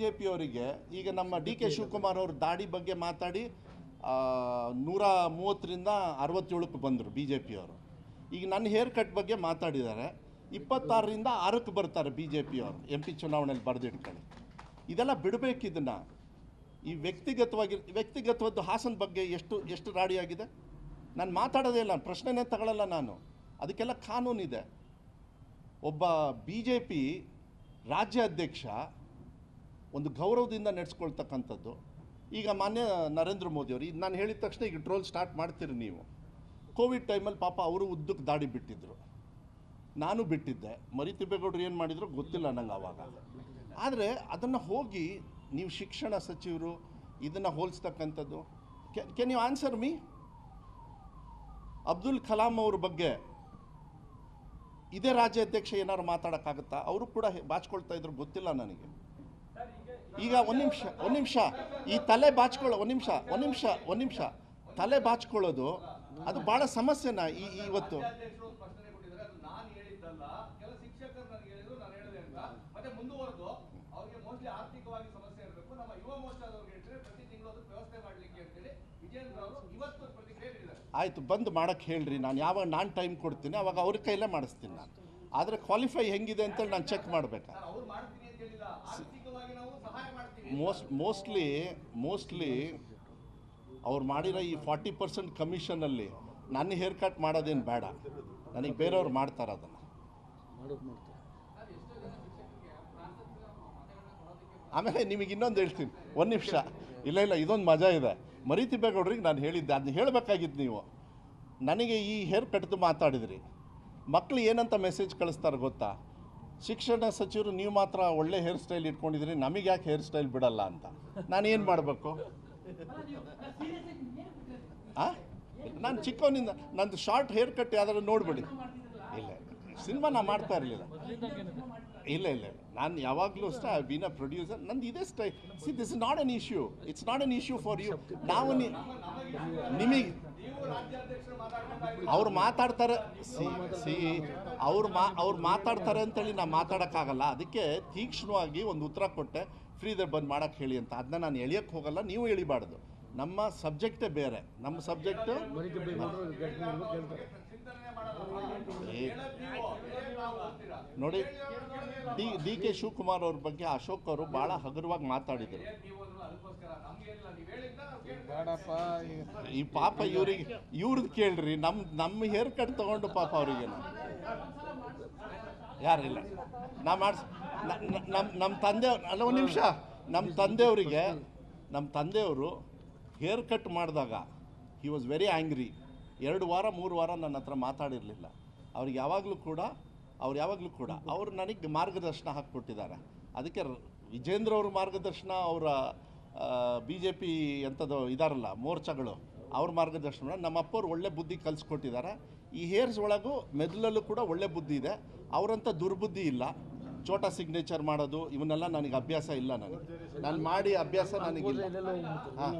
J ಪಿಯವರಿಗೆ ಈಗ ನಮ್ಮ D K Shivakumar ಅವರು ದಾಡಿ ಬಗ್ಗೆ ಮಾತಾಡಿ ನೂರ ಮೂವತ್ತರಿಂದ ಅರವತ್ತೇಳಕ್ಕೆ ಬಂದರು ಬಿ ಜೆ ಪಿಯವರು ಈಗ ನನ್ನ ಹೇರ್ ಕಟ್ ಬಗ್ಗೆ ಮಾತಾಡಿದ್ದಾರೆ. ಇಪ್ಪತ್ತಾರರಿಂದ ಆರಕ್ಕೆ ಬರ್ತಾರೆ ಬಿ ಜೆ ಪಿಯವರು ಎಂ ಪಿ ಚುನಾವಣೆಯಲ್ಲಿ ಬರೆದಿಟ್ಕೊಳ್ಳಿ. ಇದೆಲ್ಲ ಬಿಡಬೇಕು ಇದನ್ನು. ಈ ವ್ಯಕ್ತಿಗತವಾಗಿ ವ್ಯಕ್ತಿಗತವಾದ ಹಾಸನ ಬಗ್ಗೆ ಎಷ್ಟು ಎಷ್ಟು ರಾಡಿಯಾಗಿದೆ? ನಾನು ಮಾತಾಡೋದೇ ಇಲ್ಲ ಪ್ರಶ್ನೆನೇ ತಗೊಳ್ಳಲ್ಲ ನಾನು. ಅದಕ್ಕೆಲ್ಲ ಕಾನೂನಿದೆ. ಒಬ್ಬ ಬಿ ಜೆ ಪಿ ರಾಜ್ಯ ಅಧ್ಯಕ್ಷ ಒಂದು ಗೌರವದಿಂದ ನಡೆಸ್ಕೊಳ್ತಕ್ಕಂಥದ್ದು. ಈಗ ಮಾನ್ಯ ನರೇಂದ್ರ ಮೋದಿ ಅವರು, ಇದು ನಾನು ಹೇಳಿದ ತಕ್ಷಣ ಈಗ ಟ್ರೋಲ್ ಸ್ಟಾರ್ಟ್ ಮಾಡ್ತೀರಿ ನೀವು. ಕೋವಿಡ್ ಟೈಮಲ್ಲಿ ಪಾಪ ಅವರು ಉದ್ದಕ್ಕೆ ದಾಡಿ ಬಿಟ್ಟಿದ್ದರು ನಾನು ಬಿಟ್ಟಿದ್ದೆ. ಮರಿತಿಬ್ಬೇಗೌಡರು ಏನು ಮಾಡಿದ್ರು ಗೊತ್ತಿಲ್ಲ ನಂಗೆ ಆವಾಗ ಆದರೆ ಅದನ್ನು ಹೋಗಿ ನೀವು ಶಿಕ್ಷಣ ಸಚಿವರು ಇದನ್ನು ಹೋಲಿಸ್ತಕ್ಕಂಥದ್ದು. Can you answer me Abdul Kalam ಅವ್ರ ಬಗ್ಗೆ ಇದೇ ರಾಜ್ಯಾಧ್ಯಕ್ಷ ಏನಾದ್ರು ಮಾತಾಡೋಕ್ಕಾಗುತ್ತಾ? ಅವರು ಕೂಡ ಬಾಚ್ಕೊಳ್ತಾ ಇದ್ರು, ಗೊತ್ತಿಲ್ಲ ನನಗೆ. ಈಗ ಒಂದು ನಿಮಿಷ ಒಂದು ನಿಮಿಷ. ಈ ತಲೆ ಬಾಚ್ಕೊಳ್ಳೋ, ಒಂದು ನಿಮಿಷ ಒಂದು ನಿಮಿಷ ಒಂದು ನಿಮಿಷ. ತಲೆ ಬಾಚ್ಕೊಳ್ಳೋದು, ಅದು ಭಾಳ ಸಮಸ್ಯೆನಾ ಈ ಇವತ್ತು? ಆಯಿತು, ಬಂದು ಮಾಡೋಕ್ಕೆ ಹೇಳ್ರಿ. ನಾನು ಯಾವಾಗ ನಾನು ಟೈಮ್ ಕೊಡ್ತೀನಿ, ಅವಾಗ ಅವ್ರ ಕೈಲೇ ಮಾಡಿಸ್ತೀನಿ ನಾನು. ಆದರೆ ಕ್ವಾಲಿಫೈ ಹೆಂಗಿದೆ ಅಂತೇಳಿ ನಾನು ಚೆಕ್ ಮಾಡಬೇಕಾ? ಮೋಸ್ಟ್ ಮೋಸ್ಟ್ಲಿ ಮೋಸ್ಟ್ಲಿ ಅವ್ರು ಮಾಡಿರೋ ಈ ಫಾರ್ಟಿ ಪರ್ಸೆಂಟ್ ಕಮಿಷನಲ್ಲಿ ನನ್ನ ಹೇರ್ ಕಟ್ ಮಾಡೋದೇನು ಬೇಡ. ನನಗೆ ಬೇರೆಯವ್ರು ಮಾಡ್ತಾರೆ ಅದನ್ನು. ಆಮೇಲೆ ನಿಮಗೆ ಇನ್ನೊಂದು ಹೇಳ್ತೀನಿ. ಒಂದು ನಿಮಿಷ. ಇಲ್ಲ ಇಲ್ಲ ಇದೊಂದು ಮಜಾ ಇದೆ. ಮರಿತಿಬ್ಬೇಗೌಡ್ರಿಗೆ ನಾನು ಹೇಳಿದ್ದೆ. ಅದನ್ನ ಹೇಳಬೇಕಾಗಿತ್ತು ನೀವು. ನನಗೆ ಈ ಹೇರ್ ಕಟ್ದು ಮಾತಾಡಿದ್ರಿ. ಮಕ್ಕಳು ಏನಂತ ಮೆಸೇಜ್ ಕಳಿಸ್ತಾರೆ ಗೊತ್ತಾ? ಶಿಕ್ಷಣ ಸಚಿವರು, ನೀವು ಮಾತ್ರ ಒಳ್ಳೆ ಹೇರ್ ಸ್ಟೈಲ್ ಇಟ್ಕೊಂಡಿದ್ರಿ ನಮಗೆ ಯಾಕೆ ಹೇರ್ ಸ್ಟೈಲ್ ಬಿಡಲ್ಲ ಅಂತ. ನಾನು ಏನು ಮಾಡಬೇಕು? ಆ? ನಾನು ಚಿಕ್ಕವನಿಂದ, ನಂದು ಶಾರ್ಟ್ ಹೇರ್ ಕಟ್ ಯಾವ್ದಾದ್ರು ನೋಡ್ಬಿಡಿ. ಇಲ್ಲ ಸಿನಿಮಾ ನಾ ಮಾಡ್ತಾ ಇರಲಿಲ್ಲ. ಇಲ್ಲ ಇಲ್ಲ. ನಾನು ಯಾವಾಗಲೂ ಅಷ್ಟೇ ಐ ಬೀನ್ ಅ ಪ್ರೊಡ್ಯೂಸರ್ ನಂದು ಇದೇ ಸ್ಟೈ C this is not an issue it's not an issue for you ನಾವು ನಿಮಗೆ ಅವ್ರು ಮಾತಾಡ್ತಾರೆ. ಸಿ ಸಿ ಅವ್ರು ಮಾ ಅವ್ರು ಮಾತಾಡ್ತಾರೆ ಅಂತೇಳಿ ನಾನು ಮಾತಾಡೋಕ್ಕಾಗಲ್ಲ. ಅದಕ್ಕೆ ತೀಕ್ಷ್ಣವಾಗಿ ಒಂದು ಉತ್ತರ ಕೊಟ್ಟೆ. ಫ್ರೀದರ್ ಬಂದು ಮಾಡೋಕ್ಕೆ ಹೇಳಿ ಅಂತ. ಅದನ್ನ ನಾನು ಎಳಿಯೋಕ್ಕೆ ಹೋಗಲ್ಲ. ನೀವು ಎಳಿಬಾರ್ದು. ನಮ್ಮ ಸಬ್ಜೆಕ್ಟೇ ಬೇರೆ. ನಮ್ಮ ಸಬ್ಜೆಕ್ಟು ನೋಡಿ. ಡಿ ಡಿ ಕೆ ಶಿವಕುಮಾರ್ ಅವ್ರ ಬಗ್ಗೆ ಅಶೋಕ್ ಅವರು ಭಾಳ ಹಗುರವಾಗಿ ಮಾತಾಡಿದರು. ಈ ಪಾಪ ಇವ್ರಿಗೆ ಇವ್ರದ್ದು ಕೇಳ್ರಿ ನಮ್ಮ ನಮ್ಮ ಹೇರ್ ಕಟ್ ತಗೊಂಡು ಪಾಪ ಅವರಿಗೆ ಯಾರಿಲ್ಲ. ನಾ ಮಾಡಿಸ್ ನಮ್ಮ ನಮ್ಮ ತಂದೆ ಅಲ್ಲ ಒಂದು ನಿಮಿಷ. ನಮ್ಮ ತಂದೆಯವರಿಗೆ ನಮ್ಮ ತಂದೆಯವರು ಹೇರ್ ಕಟ್ ಮಾಡಿದಾಗ ಹಿ ವಾಸ್ ವೆರಿ ಆ್ಯಂಗ್ರಿ ಎರಡು ವಾರ ಮೂರು ವಾರ ನನ್ನ ಹತ್ರ ಮಾತಾಡಿರಲಿಲ್ಲ. ಅವ್ರಿಗೆ ಯಾವಾಗಲೂ ಕೂಡ ಅವ್ರು ಯಾವಾಗಲೂ ಕೂಡ ಅವರು ನನಗೆ ಮಾರ್ಗದರ್ಶನ ಹಾಕ್ಕೊಟ್ಟಿದ್ದಾರೆ. ಅದಕ್ಕೆ ವಿಜೇಂದ್ರ ಅವ್ರ ಮಾರ್ಗದರ್ಶನ ಅವರ ಬಿ ಜೆ ಪಿ ಎಂಥದ್ದು ಇದಾರಲ್ಲ ಮೋರ್ಚಾಗಳು ಅವ್ರ ಮಾರ್ಗದರ್ಶನ ನಮ್ಮ ಅಪ್ಪವ್ರು ಒಳ್ಳೆ ಬುದ್ಧಿ ಕಲಿಸ್ಕೊಟ್ಟಿದ್ದಾರೆ. ಈ ಹೇರ್ಸ್ ಒಳಗೂ ಮೆದುಳಲ್ಲೂ ಕೂಡ ಒಳ್ಳೆ ಬುದ್ಧಿ ಇದೆ. ಅವರಂಥ ದುರ್ಬುದ್ಧಿ ಇಲ್ಲ. ಚೋಟಾ ಸಿಗ್ನೇಚರ್ ಮಾಡೋದು ಇವನ್ನೆಲ್ಲ ನನಗೆ ಅಭ್ಯಾಸ ಇಲ್ಲ ನನಗೆ. ನಾನು ಮಾಡಿ ಅಭ್ಯಾಸ ನನಗಿಲ್ಲ. ಹಾಂ.